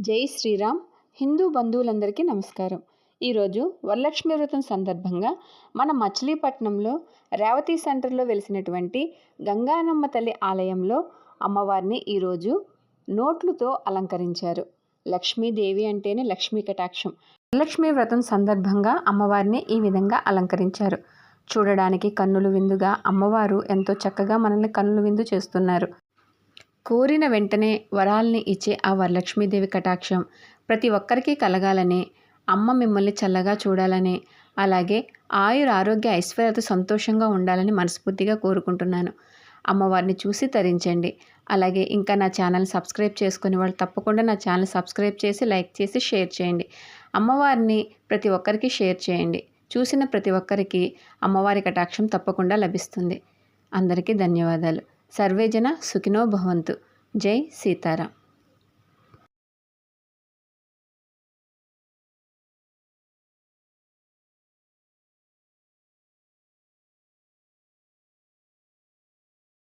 జై శ్రీరామ్. హిందూ బంధువులందరికీ నమస్కారం. ఈరోజు వరలక్ష్మి వ్రతం సందర్భంగా మన మచిలీపట్నంలో రేవతి సెంటర్లో వెలిసినటువంటి గంగానమ్మ తల్లి ఆలయంలో అమ్మవారిని ఈరోజు నోట్లుతో అలంకరించారు. లక్ష్మీదేవి అంటేనే లక్ష్మీ కటాక్షం. వరలక్ష్మి వ్రతం సందర్భంగా అమ్మవారిని ఈ విధంగా అలంకరించారు. చూడడానికి కన్నులు విందుగా అమ్మవారు ఎంతో చక్కగా మనల్ని కన్నులు విందు చేస్తున్నారు. కోరిన వెంటనే వరాల్ని ఇచ్చే ఆ వరలక్ష్మీదేవి కటాక్షం ప్రతి ఒక్కరికి కలగాలని అమ్మ మిమ్మల్ని చల్లగా చూడాలని అలాగే ఆయుర ఆరోగ్య ఐశ్వర్యత సంతోషంగా ఉండాలని మనస్ఫూర్తిగా కోరుకుంటున్నాను. అమ్మవారిని చూసి తరించండి. అలాగే ఇంకా నా ఛానల్ సబ్స్క్రైబ్ చేసుకుని వాళ్ళు తప్పకుండా నా ఛానల్ సబ్స్క్రైబ్ చేసి లైక్ చేసి షేర్ చేయండి. అమ్మవారిని ప్రతి ఒక్కరికి షేర్ చేయండి. చూసిన ప్రతి ఒక్కరికి అమ్మవారి కటాక్షం తప్పకుండా లభిస్తుంది. అందరికీ ధన్యవాదాలు. సర్వేజన సుఖినో భవంతు. జై సీతారాం.